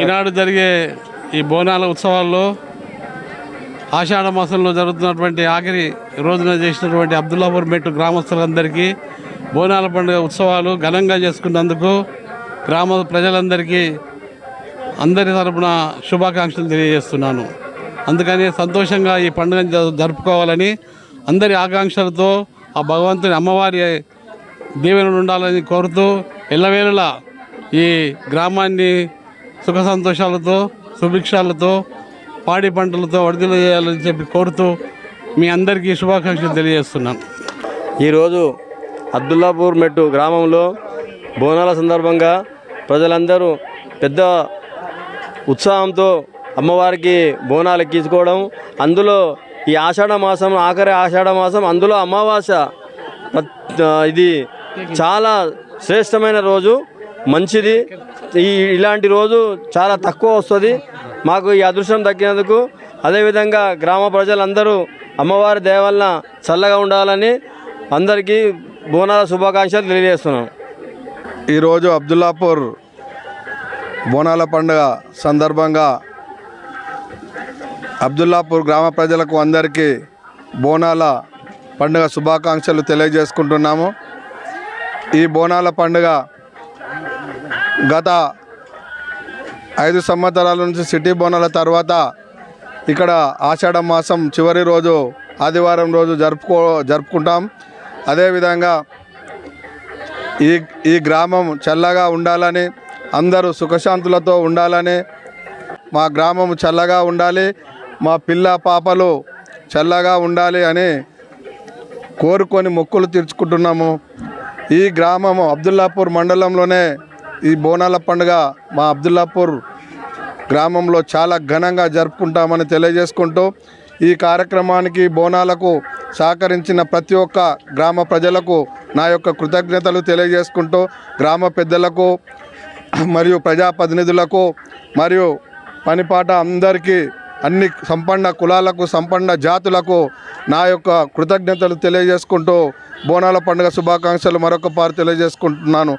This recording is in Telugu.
ఈనాడు జరిగే ఈ బోనాల ఉత్సవాల్లో ఆషాఢ మాసంలో జరుగుతున్నటువంటి ఆఖరి రోజున చేసినటువంటి అబ్దుల్లాపూర్ మెట్టు గ్రామస్తులందరికీ బోనాల పండుగ ఉత్సవాలు ఘనంగా చేసుకున్నందుకు గ్రామ ప్రజలందరికీ అందరి తరపున శుభాకాంక్షలు తెలియజేస్తున్నాను. అందుకని సంతోషంగా ఈ పండుగను జరుపుకోవాలని అందరి ఆకాంక్షలతో ఆ భగవంతుని అమ్మవారి దీవెనలు ఉండాలని కోరుతూ ఎల్లవేళలా ఈ గ్రామాన్ని సుఖ సంతోషాలతో సుభిక్షాలతో పాడి పంటలతో వడిదలు చేయాలని చెప్పి కోరుతూ మీ అందరికీ శుభాకాంక్షలు తెలియజేస్తున్నాను. ఈరోజు అబ్దుల్లాపూర్ మెట్టు గ్రామంలో బోనాల సందర్భంగా ప్రజలందరూ పెద్ద ఉత్సాహంతో అమ్మవారికి బోనాలు ఎక్కించుకోవడం అందులో ఈ ఆషాఢ మాసం ఆఖరి ఆషాఢ మాసం అందులో అమావాస్య ఇది చాలా శ్రేష్టమైన రోజు మంచిది. ఈ ఇలాంటి రోజు చాలా తక్కువ వస్తుంది. మాకు ఈ అదృష్టం దక్కినందుకు అదేవిధంగా గ్రామ ప్రజలందరూ అమ్మవారి దయ చల్లగా ఉండాలని అందరికీ బోనాల శుభాకాంక్షలు తెలియజేస్తున్నాం. ఈరోజు అబ్దుల్లాపూర్ బోనాల పండుగ సందర్భంగా అబ్దుల్లాపూర్ గ్రామ ప్రజలకు అందరికీ బోనాల పండుగ శుభాకాంక్షలు తెలియజేసుకుంటున్నాము. ఈ బోనాల పండుగ గత ఐదు సంవత్సరాల నుంచి సిటీ బోనాల తర్వాత ఇక్కడ ఆషాఢ మాసం చివరి రోజు ఆదివారం రోజు జరుపుకో జరుపుకుంటాం. అదేవిధంగా ఈ ఈ గ్రామం చల్లగా ఉండాలని అందరూ సుఖశాంతులతో ఉండాలని మా గ్రామం చల్లగా ఉండాలి మా పిల్ల పాపలు చల్లగా ఉండాలి అని కోరుకొని మొక్కులు తీర్చుకుంటున్నాము. ఈ గ్రామము అబ్దుల్లాపూర్ మండలంలోనే ఈ బోనాల పండుగ మా అబ్దుల్లాపూర్ గ్రామంలో చాలా ఘనంగా జరుపుకుంటామని తెలియజేసుకుంటూ ఈ కార్యక్రమానికి బోనాలకు సహకరించిన ప్రతి ఒక్క గ్రామ ప్రజలకు నా యొక్క కృతజ్ఞతలు తెలియజేసుకుంటూ గ్రామ పెద్దలకు మరియు ప్రజాప్రతినిధులకు మరియు పనిపాట అందరికీ అన్ని సంపన్న కులాలకు సంపన్న జాతులకు నా యొక్క కృతజ్ఞతలు తెలియజేసుకుంటూ బోనాల పండుగ శుభాకాంక్షలు మరొక పారు తెలియజేసుకుంటున్నాను.